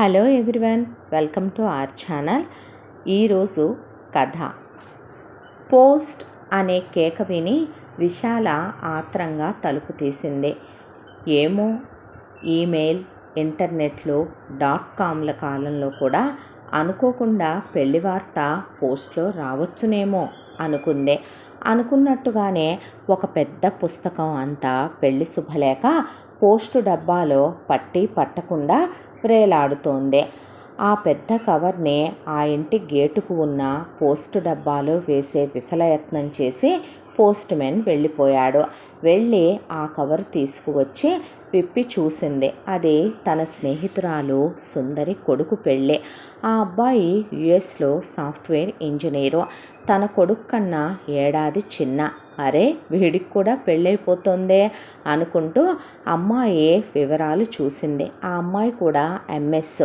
Hello everyone welcome to our channel. ఈరోజు కథ. Post అనే కేక విని విశాల ఆత్రంగా తలుపు తీసింది. ఏమో? ఈమెయిల్ ఇంటర్నెట్లో డాట్ కామ్ల కాలంలో కూడా అనుకోకుండా పెళ్ళి వార్త పోస్ట్లో రావచ్చునేమో అనుకుంది. అనుకున్నట్టుగానే ఒక పెద్ద పుస్తకం అంతా పెళ్ళి శుభలేక పోస్టు డబ్బాలో పట్టి పట్టకుండా వ్రేలాడుతోంది ఆ పెద్ద కవర్ని ఆ ఇంటి గేటుకు ఉన్న పోస్టు డబ్బాలో వేసే విఫలయత్నం చేసి పోస్ట్ మెన్ వెళ్ళిపోయాడు. వెళ్ళి ఆ కవర్ తీసుకువచ్చి విప్పి చూసింది. అది తన స్నేహితురాలు సుందరి కొడుకు పెళ్ళి. ఆ అబ్బాయి యుఎస్లో సాఫ్ట్వేర్ ఇంజనీరు. తన కొడుకు కన్నా ఏడాది చిన్న. అరే వీడికి కూడా పెళ్ళైపోతుందే అనుకుంటూ అమ్మాయి వివరాలు చూసింది. ఆ అమ్మాయి కూడా ఎంఎస్.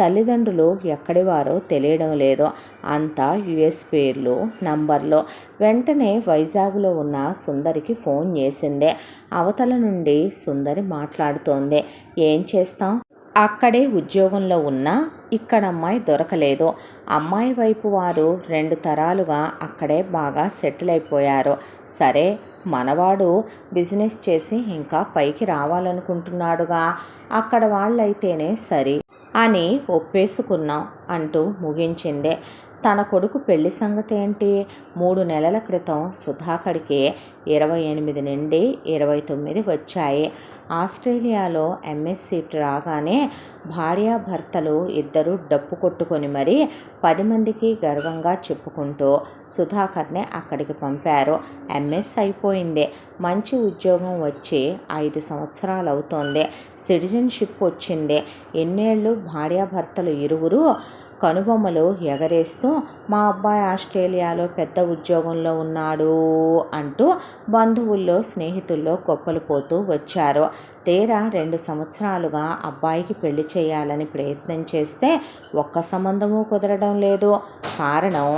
తల్లిదండ్రులు ఎక్కడివారో తెలియడం లేదు. అంతా యుఎస్ పేర్లు నంబర్లు. వెంటనే వైజాగ్లో ఉన్న సుందరికి ఫోన్ చేసింది. అవతల నుండి సుందరి మాట్లాడుతోంది. ఏం చేస్తాం అక్కడే ఉద్యోగంలో ఉన్నా ఇక్కడ అమ్మాయి దొరకలేదు. అమ్మాయి వైపు వారు రెండు తరాలుగా అక్కడే బాగా సెటిల్ అయిపోయారు. సరే మనవాడు బిజినెస్ చేసి ఇంకా పైకి రావాలనుకుంటున్నాడుగా. అక్కడ వాళ్ళైతేనే సరి. అని ఒప్పేసుకున్నాం అంటూ ముగించిందే. తన కొడుకు పెళ్ళి సంగతి ఏంటి మూడు నెలల క్రితం సుధాకర్కి ఇరవై ఎనిమిది నుండి ఇరవై తొమ్మిది వచ్చాయి. ఆస్ట్రేలియాలో ఎంఎస్ సీట్ రాగానే భార్యాభర్తలు ఇద్దరు డప్పు కొట్టుకొని మరీ పది మందికి గర్వంగా చెప్పుకుంటూ సుధాకర్ని అక్కడికి పంపారు. ఎంఎస్ అయిపోయింది. మంచి ఉద్యోగం వచ్చి ఐదు సంవత్సరాలు అవుతోంది సిటిజన్షిప్ వచ్చింది. ఎన్నేళ్ళు భార్యాభర్తలు ఇరువురు కనుబొమ్మలు ఎగరేస్తూ మా అబ్బాయి ఆస్ట్రేలియాలో పెద్ద ఉద్యోగంలో ఉన్నాడు అంటూ బంధువుల్లో స్నేహితుల్లో గొప్పలు పోతూ వచ్చారు. తీరా రెండు సంవత్సరాలుగా అబ్బాయికి పెళ్ళి చేయాలని ప్రయత్నం చేస్తే ఒక్క సంబంధము కుదరడం లేదు. కారణం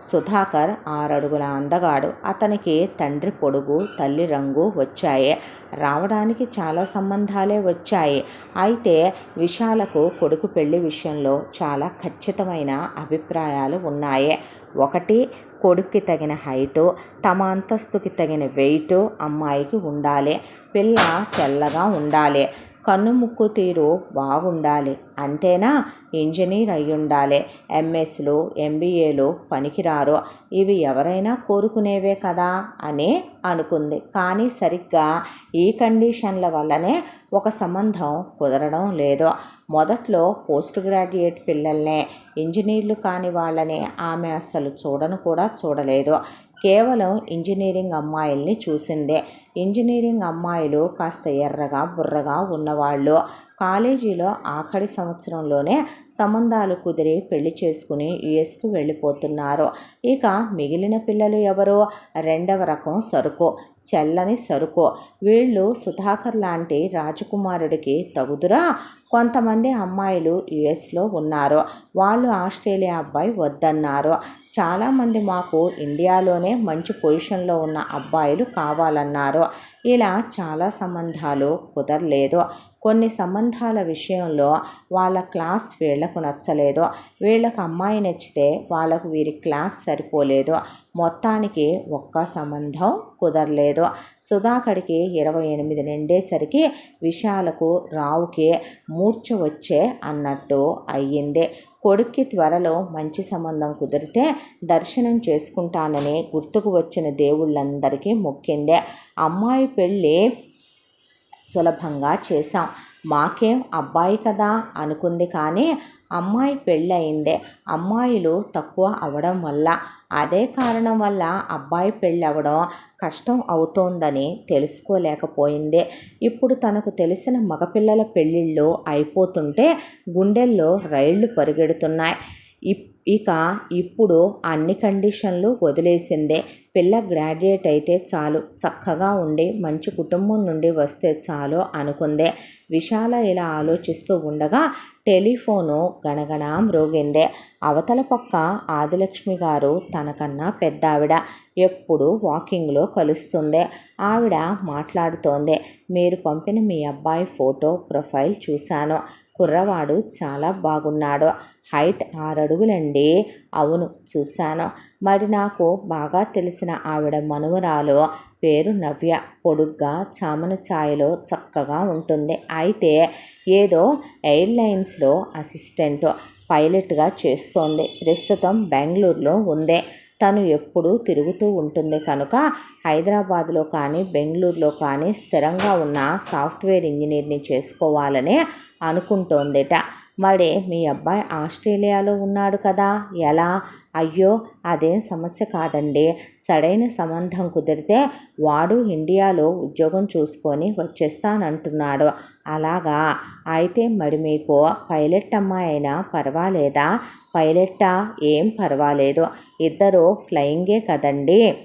సుధాకర్ ఆరడుగుల అందగాడు. అతనికి తండ్రి పొడుగు తల్లి రంగు వచ్చాయి. రావడానికి చాలా సంబంధాలే వచ్చాయి. అయితే విశాలకు కొడుకు పెళ్ళి విషయంలో చాలా ఖచ్చితమైన అభిప్రాయాలు ఉన్నాయి. ఒకటి కొడుక్కి తగిన హైటు తమ అంతస్తుకి తగిన వెయిట్ అమ్మాయికి ఉండాలి. పిల్ల తెల్లగా ఉండాలి. కన్ను ముక్కు తీరు బాగుండాలి. అంతేనా? ఇంజనీర్ అయి ఉండాలి ఎంఎస్లు ఎంబీఏలు పనికిరారు. ఇవి ఎవరైనా కోరుకునేవే కదా? అని అనుకుంది. కానీ సరిగ్గా ఈ కండిషన్ల వల్లనే ఒక సంబంధం కుదరడం లేదు. మొదట్లో పోస్ట్ గ్రాడ్యుయేట్ పిల్లల్నే ఇంజనీర్లు కాని వాళ్ళని ఆమె అస్సలు చూడను కూడా చూడలేదు. కేవలం ఇంజనీరింగ్ అమ్మాయిల్ని చూసిందే. ఇంజనీరింగ్ అమ్మాయిలు కాస్త ఎర్రగా బుర్రగా ఉన్నవాళ్ళు. కాలేజీలో ఆఖరి సంవత్సరంలోనే సంబంధాలు కుదిరి పెళ్ళి చేసుకుని యుఎస్కు వెళ్ళిపోతున్నారు. ఇక మిగిలిన పిల్లలు ఎవరు? రెండవ రకం సరుకు చెల్లని సరుకు. వీళ్ళు సుధాకర్ లాంటి రాజకుమారుడికి తగుదురా? కొంతమంది అమ్మాయిలు యుఎస్లో ఉన్నారు. వాళ్ళు ఆస్ట్రేలియా అబ్బాయి వద్దన్నారు. చాలామంది మాకు ఇండియాలోనే మంచి పొజిషన్లో ఉన్న అబ్బాయిలు కావాలన్నారు. ఇలా చాలా సంబంధాలు కుదరలేదు. కొన్ని సంబంధాల విషయంలో వాళ్ళ క్లాస్ వీళ్ళకు నచ్చలేదు. వీళ్ళకు అమ్మాయి నచ్చితే వాళ్ళకు వీరి క్లాస్ సరిపోలేదు. మొత్తానికి ఒక్క సంబంధం కుదరలేదు. సుధాకర్కి ఇరవై ఎనిమిది నిండేసరికి విశాలకు రావుకి మూర్చ వచ్చే అన్నట్టు అయ్యింది. కొడుక్కి త్వరలో మంచి సంబంధం కుదిరితే దర్శనం చేసుకుంటానని గుర్తుకు వచ్చిన దేవుళ్ళందరికీ మొక్కిందే. అమ్మాయి పెళ్ళి సులభంగా చేశాం. మాకేం అబ్బాయి కదా అనుకుంది కానీ అమ్మాయి పెళ్ళయిందే. అమ్మాయిలు తక్కువ అవడం వల్ల. అదే కారణం వల్ల అబ్బాయి పెళ్ళి అవ్వడం కష్టం అవుతోందని తెలుసుకోలేకపోయింది. ఇప్పుడు తనకు తెలిసిన మగపిల్లల పెళ్ళిళ్ళు అయిపోతుంటే గుండెల్లో రైళ్ళు పరిగెడుతున్నాయి. ఇక ఇప్పుడు అన్ని కండిషన్లు వదిలేసిందే. పిల్ల గ్రాడ్యుయేట్ అయితే చాలు. చక్కగా ఉండి మంచి కుటుంబం నుండి వస్తే చాలు అనుకుందే. విశాల ఇలా ఆలోచిస్తూ ఉండగా టెలిఫోను గణగణ మ్రోగిందే అవతల పక్క ఆదిలక్ష్మి గారు తనకన్నా పెద్ద ఆవిడ ఎప్పుడు వాకింగ్లో కలుస్తుంది. ఆవిడ మాట్లాడుతోంది. మీరు పంపిన మీ అబ్బాయి ఫోటో ప్రొఫైల్ చూశాను. కుర్రవాడు చాలా బాగున్నాడు. హైట్ ఆరడుగులండి. అవును చూశాను. మరి నాకు బాగా తెలిసిన ఆవిడ మనువరాలు పేరు నవ్య. పొడుగ్గా చామన ఛాయలో చక్కగా ఉంటుంది. అయితే ఏదో ఎయిర్లైన్స్లో అసిస్టెంట్ పైలట్గా చేస్తోంది. ప్రస్తుతం బెంగళూరులో ఉంది. తను ఎప్పుడూ తిరుగుతూ ఉంటుంది. కనుక హైదరాబాద్లో కానీ బెంగళూరులో కానీ స్థిరంగా ఉన్న సాఫ్ట్వేర్ ఇంజనీర్ని చేసుకోవాలని అనుకుంటోందిట. మరి మీ అబ్బాయి ఆస్ట్రేలియాలో ఉన్నాడు కదా? ఎలా? అయ్యో అదేం సమస్య కాదండి. సరైన సంబంధం కుదిరితే వాడు ఇండియాలో ఉద్యోగం చూసుకొని వచ్చేస్తానంటున్నాడు. అలాగా? అయితే మరి మీకు పైలట్ అమ్మాయి అయినా పర్వాలేదా? పైలట్టా ఏం పర్వాలేదు. ఇద్దరు ఫ్లయింగే కదండి.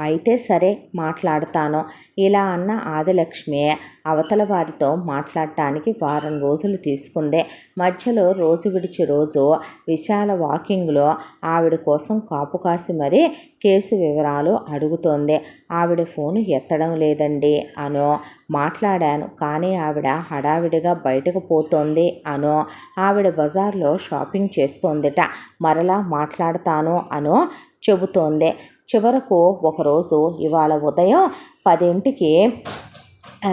అయితే సరే మాట్లాడతాను. ఇలా అన్న ఆదిలక్ష్మి అవతల వారితో మాట్లాడటానికి వారం రోజులు తీసుకుంది. మధ్యలో రోజు విడిచి రోజు విశాల వాకింగ్లో ఆవిడ కోసం కాపు కాసి మరీ కేసు వివరాలు అడుగుతోంది. ఆవిడ ఫోను ఎత్తడం లేదండి అనో. మాట్లాడాను కానీ ఆవిడ హడావిడిగా బయటకు పోతోంది అనో. ఆవిడ బజార్లో షాపింగ్ చేస్తోందిట. మరలా మాట్లాడతాను అనో చెబుతోంది. చివరకు ఒకరోజు ఇవాళ ఉదయం పదింటికి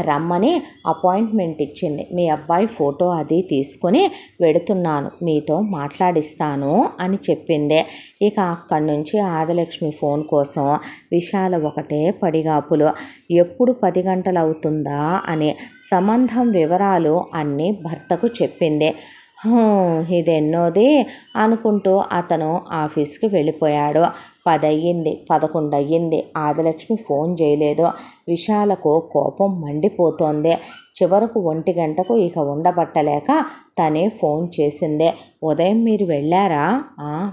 రమ్మని అపాయింట్మెంట్ ఇచ్చింది. మీ అబ్బాయి ఫోటో అది తీసుకొని వెడుతున్నాను. మీతో మాట్లాడిస్తాను అని చెప్పింది. ఇక అక్కడి నుంచి ఆదిలక్ష్మి ఫోన్ కోసం విశాల ఒకటే పడిగాపులు. ఎప్పుడు పది గంటలు అవుతుందా అని సంబంధం వివరాలు అన్నీ భర్తకు చెప్పింది. ఇదెన్నోది? అనుకుంటూ అతను ఆఫీస్కి వెళ్ళిపోయాడు. పదయ్యింది పదకొండు అయ్యింది ఆదిలక్ష్మి ఫోన్ చేయలేదు. విశాలకు కోపం మండిపోతోంది. చివరకు ఒంటి గంటకు ఇక ఉండబట్టలేక తనే ఫోన్ చేసిందే. ఉదయం మీరు వెళ్ళారా?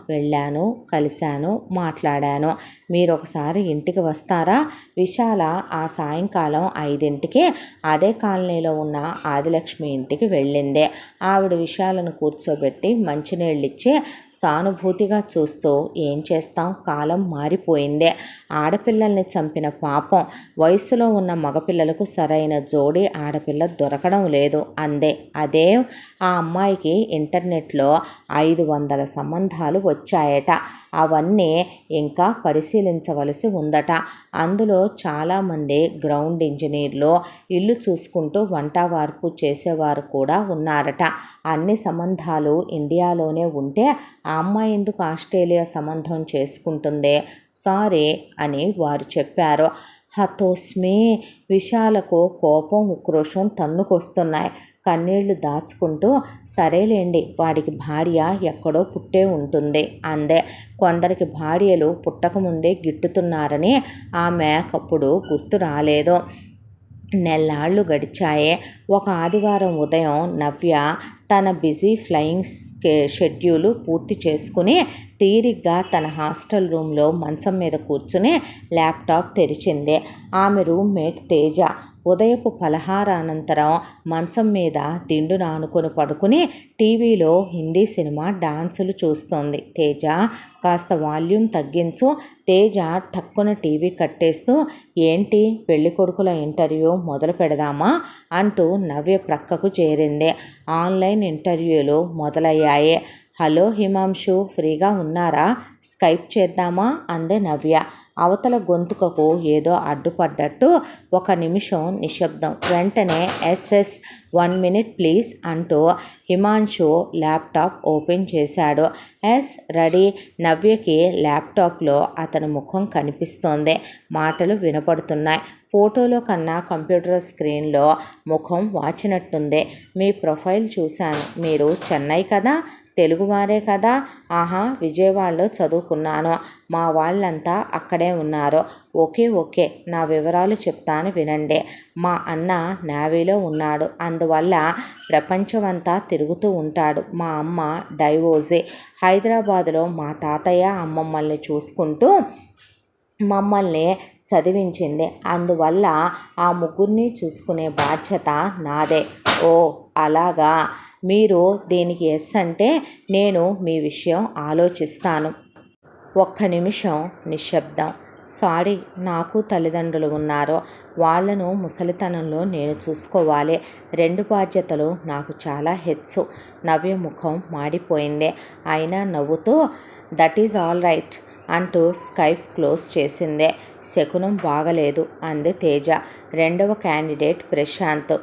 వెళ్ళాను కలిశాను మాట్లాడాను. మీరు ఒకసారి ఇంటికి వస్తారా? విశాల ఆ సాయంకాలం ఐదింటికి అదే కాలనీలో ఉన్న ఆదిలక్ష్మి ఇంటికి వెళ్ళిందే. ఆవిడ విశాలను కూర్చోబెట్టి మంచినీళ్ళిచ్చి సానుభూతిగా చూస్తూ ఏం చేస్తాం? కాలం మారిపోయిందే. ఆడపిల్లల్ని చంపిన పాపం. వయసులో ఉన్న మగపిల్లలకు సరైన జోడి ఆడపిల్ల దొరకడం లేదు. అందే. అదే? ఆ అమ్మాయికి ఇంటర్నెట్లో ఐదు వందల సంబంధాలు వచ్చాయట. అవన్నీ ఇంకా పరిశీలించవలసి ఉందట. అందులో చాలామంది గ్రౌండ్ ఇంజనీర్లు ఇల్లు చూసుకుంటూ వంట వార్పు చేసేవారు కూడా ఉన్నారట. అన్ని సంబంధాలు ఇండియాలోనే ఉంటే ఆ అమ్మాయి ఎందుకు ఆస్ట్రేలియా సంబంధం చేసుకుంటుంది? సారీ అని వారు చెప్పారు. హతోస్మి విశాలకు కోపం ఉక్రోషం తన్నుకొస్తున్నాయి. కన్నీళ్ళు దాచుకుంటూ సరేలేండి వాడికి భార్య ఎక్కడో పుట్టే ఉంటుంది. అందే. కొందరికి భార్యలు పుట్టకముందే గిట్టుతున్నారని ఆమె అప్పుడు గుర్తు రాలేదు. నెల్లాళ్ళు గడిచాయే. ఒక ఆదివారం ఉదయం నవ్య తన బిజీ ఫ్లయింగ్ షెడ్యూలు పూర్తి చేసుకుని తీరిగ్గా తన హాస్టల్ రూమ్లో మంచం మీద కూర్చుని ల్యాప్టాప్ తెరిచింది. ఆమె రూమ్మేట్ తేజ ఉదయపు పలహారానంతరం మంచం మీద దిండు నానుకొని పడుకుని టీవీలో హిందీ సినిమా డాన్సులు చూస్తోంది. తేజ కాస్త వాల్యూమ్ తగ్గించు తేజ టక్కున టీవీ కట్టేస్తూ ఏంటి పెళ్ళి కొడుకుల ఇంటర్వ్యూ మొదలు పెడదామా? అంటూ నవ్య ప్రక్కకు చేరింది. ఆన్లైన్ ఇంటర్వ్యూలు మొదలయ్యాయి. హలో హిమాంశు ఫ్రీగా ఉన్నారా? స్కైప్ చేద్దామా? అందే నవ్య. అవతల గొంతుకకు ఏదో అడ్డుపడ్డట్టు ఒక నిమిషం నిశ్శబ్దం. వెంటనే ఎస్ఎస్ వన్ మినిట్ ప్లీజ్ అంటూ హిమాంశు ల్యాప్టాప్ ఓపెన్ చేశాడు. Yes ready. నవ్యకి ల్యాప్టాప్లో అతని ముఖం కనిపిస్తోంది. మాటలు వినపడుతున్నాయి. ఫోటోలో కన్నా కంప్యూటర్ స్క్రీన్లో ముఖం వాచినట్టుంది. మీ ప్రొఫైల్ చూశాను. మీరు చెన్నై కదా? తెలుగువారే కదా. ఆహా విజయవాడలో చదువుకున్నాను. మా వాళ్ళంతా అక్కడే ఉన్నారు. ఓకే ఓకే నా వివరాలు చెప్తాను వినండి. మా అన్న నేవీలో ఉన్నాడు. అందువల్ల ప్రపంచమంతా తిరుగుతూ ఉంటాడు. మా అమ్మ డైవోజే హైదరాబాదులో మా తాతయ్య అమ్మమ్మల్ని చూసుకుంటూ మమ్మల్ని చదివించింది. అందువల్ల ఆ ముగ్గురిని చూసుకునే బాధ్యత నాదే. ఓ అలాగా మీరు దీనికి ఎస్ అంటే నేను మీ విషయం ఆలోచిస్తాను. ఒక్క నిమిషం నిశ్శబ్దం. సారీ నాకు తల్లిదండ్రులు ఉన్నారు వాళ్ళను ముసలితనంలో నేను చూసుకోవాలి. రెండు బాధ్యతలు నాకు చాలా హెచ్చు. నవ్య ముఖం మాడిపోయింది. అయినా నవ్వుతూ దట్ ఈజ్ ఆల్ రైట్ అంటూ స్కైఫ్ క్లోజ్ చేసిందే. శకునం బాగలేదు అంది తేజ. రెండవ క్యాండిడేట్ ప్రశాంత్.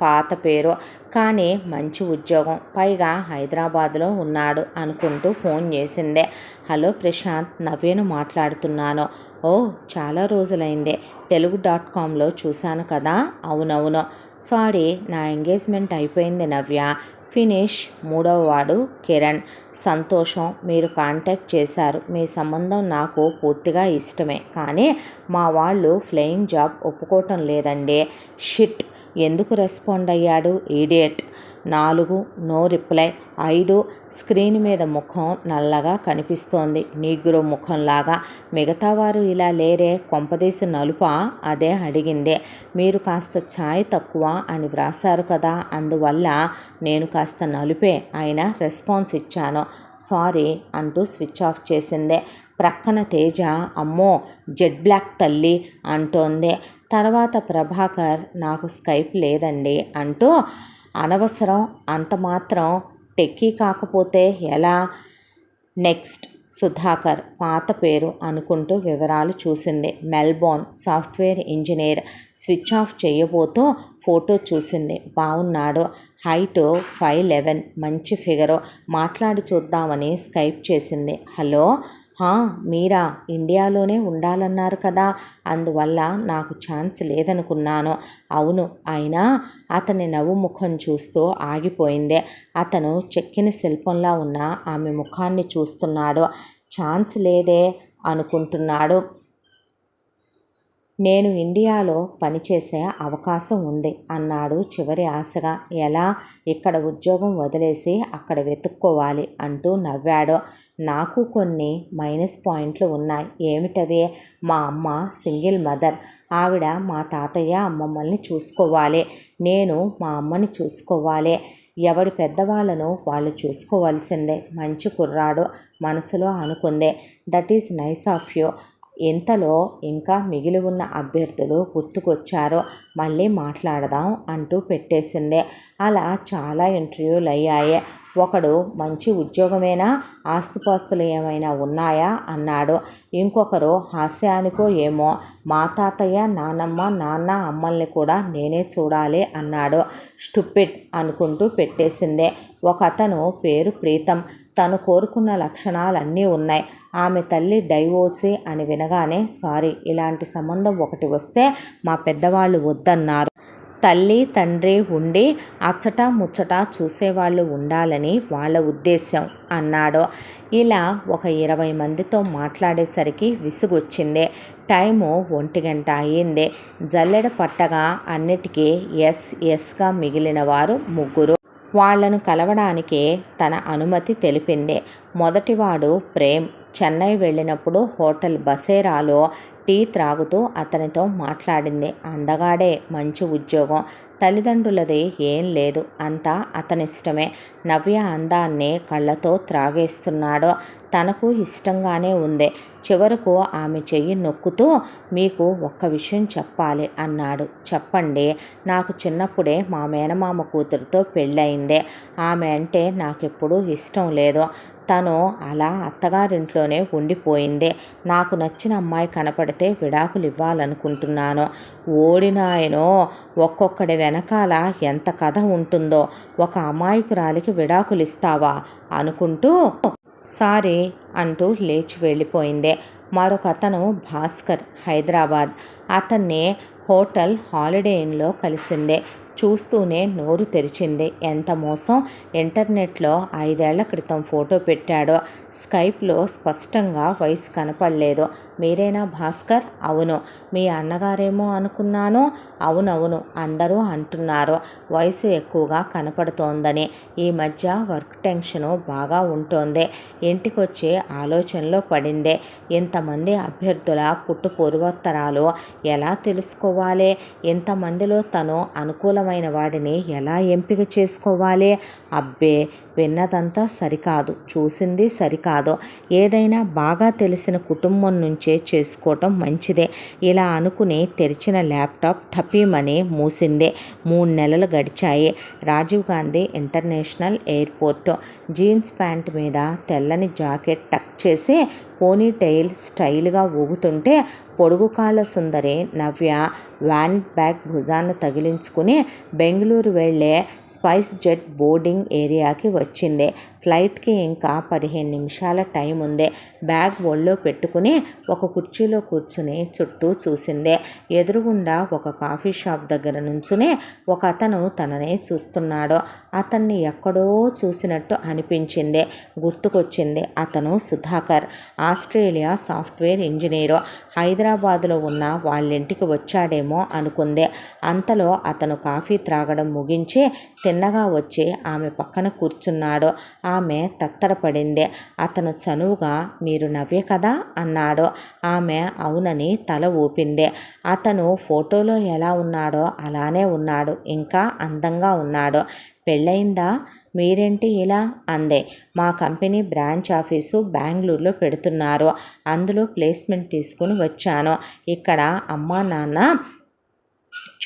పాత పేరు. కానీ మంచి ఉద్యోగం. పైగా హైదరాబాద్లో ఉన్నాడు అనుకుంటూ ఫోన్ చేసిందే. హలో ప్రశాంత్ నవ్యను మాట్లాడుతున్నాను. ఓ చాలా రోజులైందే. తెలుగు డాట్ కామ్లో చూశాను కదా? అవునవును. సారీ నా ఎంగేజ్మెంట్ అయిపోయింది నవ్య. ఫినిష్ మూడవ వాడు కిరణ్. సంతోషం మీరు కాంటాక్ట్ చేశారు. మీ సంబంధం నాకు పూర్తిగా ఇష్టమే. కానీ మా వాళ్ళు ఫ్లయింగ్ జాబ్ ఒప్పుకోవటం లేదండి. షిట్. ఎందుకు రెస్పాండ్ అయ్యాడు? ఈడియట్ నాలుగు నో రిప్లై ఐదు స్క్రీన్ మీద ముఖం నల్లగా కనిపిస్తోంది. నీగ్రో ముఖంలాగా. మిగతా వారు ఇలా లేరే కొంపదీసి నలుప? అదే అడిగిందే. మీరు కాస్త ఛాయ్ తక్కువ అని వ్రాసారు కదా? అందువల్ల నేను కాస్త నలుపే ఆయన రెస్పాన్స్ ఇచ్చాను. సారీ అంటూ స్విచ్ ఆఫ్ చేసిందే. ప్రక్కన తేజ అమ్మో జెడ్ బ్లాక్ తల్లి అంటోంది. తర్వాత ప్రభాకర్ నాకు స్కైప్ లేదండి అంటూ అనవసరం అంత మాత్రం టెక్కీ కాకపోతే ఎలా? నెక్స్ట్ సుధాకర్ పాత పేరు అనుకుంటూ వివరాలు చూసింది. Melbourne software engineer switch off చేయబోతూ ఫోటో చూసింది. బాగున్నాడు హైట్ ఫైవ్ లెవెన్. మంచి ఫిగరు. మాట్లాడి చూద్దామని స్కైప్ చేసింది. హలో? మీరా ఇండియాలోనే ఉండాలన్నారు కదా. అందువల్ల నాకు ఛాన్స్ లేదనుకున్నాను. అవును అయినా అతని నవ్వు ముఖం చూస్తూ ఆగిపోయింది. అతను చెక్కిన శిల్పంలా ఉన్న ఆమె ముఖాన్ని చూస్తున్నాడు. ఛాన్స్ లేదే అనుకుంటున్నాడు. నేను ఇండియాలో పనిచేసే అవకాశం ఉంది అన్నాడు చివరి ఆశగా. ఎలా? ఇక్కడ ఉద్యోగం వదిలేసి అక్కడ వెతుక్కోవాలి అంటూ నవ్వాడు. నాకు కొన్ని మైనస్ పాయింట్లు ఉన్నాయి. ఏమిటవి? మా అమ్మ సింగిల్ మదర్. ఆవిడ మా తాతయ్య అమ్మమ్మల్ని చూసుకోవాలి. నేను మా అమ్మని చూసుకోవాలి. ఎవడి పెద్దవాళ్ళను వాళ్ళు చూసుకోవాల్సిందే. మంచి కుర్రాడు మనసులో అనుకుందే. That is nice of you. ఇంతలో ఇంకా మిగిలి ఉన్న అభ్యర్థులు గుర్తుకొచ్చారో మళ్ళీ మాట్లాడదాం అంటూ పెట్టేసింది. అలా చాలా ఇంటర్వ్యూలు అయ్యాయి ఒకడు మంచి ఉద్యోగమేనా? ఆస్తుపాస్తులు ఏమైనా ఉన్నాయా? అన్నాడు. ఇంకొకరు హాస్యానికో ఏమో? మా తాతయ్య నానమ్మ నాన్న అమ్మల్ని కూడా నేనే చూడాలి అన్నాడు. స్టూపిడ్ అనుకుంటూ పెట్టేసిందే. ఒక అతను పేరు ప్రీతం. తను కోరుకున్న లక్షణాలన్నీ ఉన్నాయి. ఆమె తల్లి డైవోర్సీ అని వినగానే సారీ ఇలాంటి సంబంధం ఒకటి వస్తే మా పెద్దవాళ్ళు వద్దన్నారు. తల్లి తండ్రి ఉండి అచ్చట ముచ్చట చూసేవాళ్ళు ఉండాలని వాళ్ళ ఉద్దేశం అన్నాడు. ఇలా ఒక ఇరవై మందితో మాట్లాడేసరికి విసుగొచ్చింది. టైము ఒంటి గంట అయ్యింది. జల్లెడ పట్టగా అన్నిటికీ ఎస్ ఎస్గా మిగిలిన వారు ముగ్గురు. వాళ్ళను కలవడానికి తన అనుమతి తెలిపింది. మొదటివాడు ప్రేమ్ చెన్నై వెళ్ళినప్పుడు హోటల్ బసేరాలో టీ త్రాగుతూ అతనితో మాట్లాడింది. అందగాడే మంచి ఉద్యోగం. తల్లిదండ్రులది ఏం లేదు. అంతా అతనిష్టమే. నవ్య అందాన్ని కళ్ళతో త్రాగేస్తున్నాడు. తనకు ఇష్టంగానే ఉంది. చివరకు ఆమె చెయ్యి నొక్కుతూ మీకు ఒక్క విషయం చెప్పాలి అన్నాడు. చెప్పండి. నాకు చిన్నప్పుడే మా మేనమామ కూతురుతో పెళ్ళయిందే. ఆమె అంటే నాకెప్పుడూ ఇష్టం లేదు. తను అలా అత్తగారింట్లోనే ఉండిపోయింది. నాకు నచ్చిన అమ్మాయి కనపడితే విడాకులు ఇవ్వాలనుకుంటున్నాను ఓడినాయనో ఒక్కొక్కడి వెనకాల ఎంత కథ ఉంటుందో ఒక అమాయకురాలికి విడాకులు ఇస్తావా అనుకుంటూ సారీ అంటూ లేచి వెళ్ళిపోయిందే. మరొక అతను భాస్కర్ హైదరాబాద్. అతన్ని హోటల్ హాలిడే ఇన్లో కలిసిందే. చూస్తూనే నోరు తెరిచింది. ఎంత మోసం? ఇంటర్నెట్లో ఐదేళ్ళ క్రితం ఫోటో పెట్టాడో స్కైప్లో స్పష్టంగా వయసు కనపడలేదు. మీరేనా భాస్కర్? అవును. మీ అన్నగారేమో అనుకున్నాను. అవునవును అందరూ అంటున్నారు. వయసు ఎక్కువగా కనపడుతోందని. ఈ మధ్య వర్క్ టెన్షను బాగా ఉంటోంది. ఇంటికొచ్చి ఆలోచనలో పడిందే. ఇంతమంది అభ్యర్థుల పుట్టు పూర్వోత్తరాలు ఎలా తెలుసుకోవాలి? ఇంతమందిలో తను అనుకూల అనుకూలమైన వాడిని ఎలా ఎంపిక చేసుకోవాలి? అబ్బే విన్నదంతా సరికాదు. చూసింది సరికాదు. ఏదైనా బాగా తెలిసిన కుటుంబం నుంచే చేసుకోవటం మంచిదే. ఇలా అనుకుని తెరిచిన ల్యాప్టాప్ టపీమని మూసింది. మూడు నెలలు గడిచాయి. Rajiv Gandhi international airport. Jeans pant మీద తెల్లని జాకెట్ టక్ చేసి పోనీ టైల్ స్టైల్గా ఊగుతుంటే పొడుగు కాళ్ళ సుందరి నవ్య వ్యాన్ బ్యాగ్ భుజాన్ని తగిలించుకుని బెంగళూరు వెళ్ళే స్పైస్ జెట్ బోర్డింగ్ ఏరియాకి వచ్చింది. ఫ్లైట్కి ఇంకా పదిహేను నిమిషాల టైం ఉంది. బ్యాగ్ ఒళ్ళో పెట్టుకుని ఒక కుర్చీలో కూర్చుని చుట్టూ చూసిందే. ఎదురుగుండా ఒక కాఫీ షాప్ దగ్గర నుంచునే ఒక అతను తననే చూస్తున్నాడు. అతన్ని ఎక్కడో చూసినట్టు అనిపించింది. గుర్తుకొచ్చింది అతను సుధాకర్ ఆస్ట్రేలియా సాఫ్ట్వేర్ ఇంజనీరు. హైదరాబాదులో ఉన్న వాళ్ళింటికి వచ్చాడేమో అనుకుంది. అంతలో అతను కాఫీ త్రాగడం ముగించి తిన్నగా వచ్చి ఆమె పక్కన కూర్చున్నాడు. ఆమె తత్తరపడింది. అతను చనువుగా మీరు నవ్వే కదా అన్నాడు. ఆమె అవునని తల ఊపింది. అతను ఫోటోలో ఎలా ఉన్నాడో అలానే ఉన్నాడు. ఇంకా అందంగా ఉన్నాడు. పెళ్ళయిందా? మీరేంటి ఇలా? అందే. మా కంపెనీ బ్రాంచ్ ఆఫీసు బెంగళూరులో పెడుతున్నారు. అందులో ప్లేస్మెంట్ తీసుకుని వచ్చాను. ఇక్కడ అమ్మా నాన్న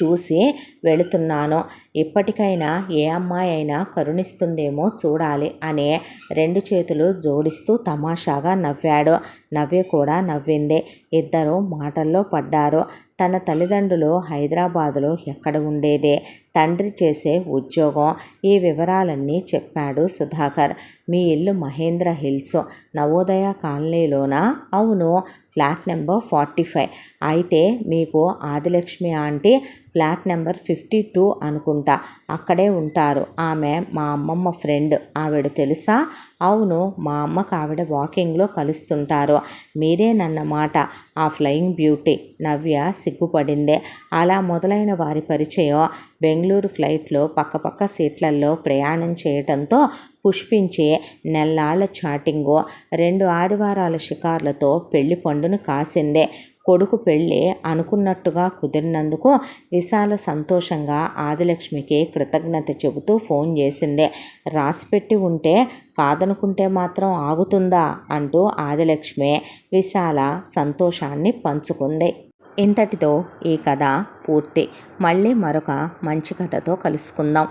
చూసి వెళుతున్నాను. ఇప్పటికైనా ఏ అమ్మాయి అయినా కరుణిస్తుందేమో చూడాలి అనే రెండు చేతులు జోడిస్తూ తమాషాగా నవ్వాడు. నవ్వి కూడా నవ్వింది. ఇద్దరు మాటల్లో పడ్డారు. తన తల్లిదండ్రులు హైదరాబాదులో ఎక్కడ ఉండేదే? తండ్రి చేసే ఉద్యోగం. ఈ వివరాలన్నీ చెప్పాడు సుధాకర్. మీ ఇల్లు మహేంద్ర హిల్స్ నవోదయ కాలనీలోనా? అవును. Flat number forty five. అయితే మీకు Adilakshmi aunty flat number fifty two అనుకుంటా. అక్కడే ఉంటారు. ఆమె మా అమ్మమ్మ ఫ్రెండ్. ఆవిడ తెలుసా? అవును మా అమ్మకు ఆవిడ వాకింగ్లో కలుస్తుంటారు. మీరేనన్నమాట ఆ ఫ్లయింగ్ బ్యూటీ. నవ్య సిగ్గుపడిందే. అలా మొదలైన వారి పరిచయం బెంగళూరు ఫ్లైట్లో పక్కపక్క సీట్లలో ప్రయాణం చేయటంతో పుష్పించే నెల్లాళ్ళ చాటింగు రెండు ఆదివారాల షికార్లతో పెళ్ళి పండును కాసిందే. కొడుకు పెళ్ళి అనుకున్నట్టుగా కుదిరినందుకు విశాల సంతోషంగా ఆదిలక్ష్మికి కృతజ్ఞత చెబుతూ ఫోన్ చేసింది. రాసిపెట్టి ఉంటే కాదనుకుంటే మాత్రం ఆగుతుందా? అంటూ ఆదిలక్ష్మి విశాల సంతోషాన్ని పంచుకుంది. ఇంతటితో ఈ కథ పూర్తి. మళ్ళీ మరొక మంచి కథతో కలుసుకుందాం.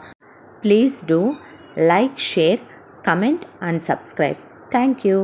Please do like share comment and subscribe. Thank you.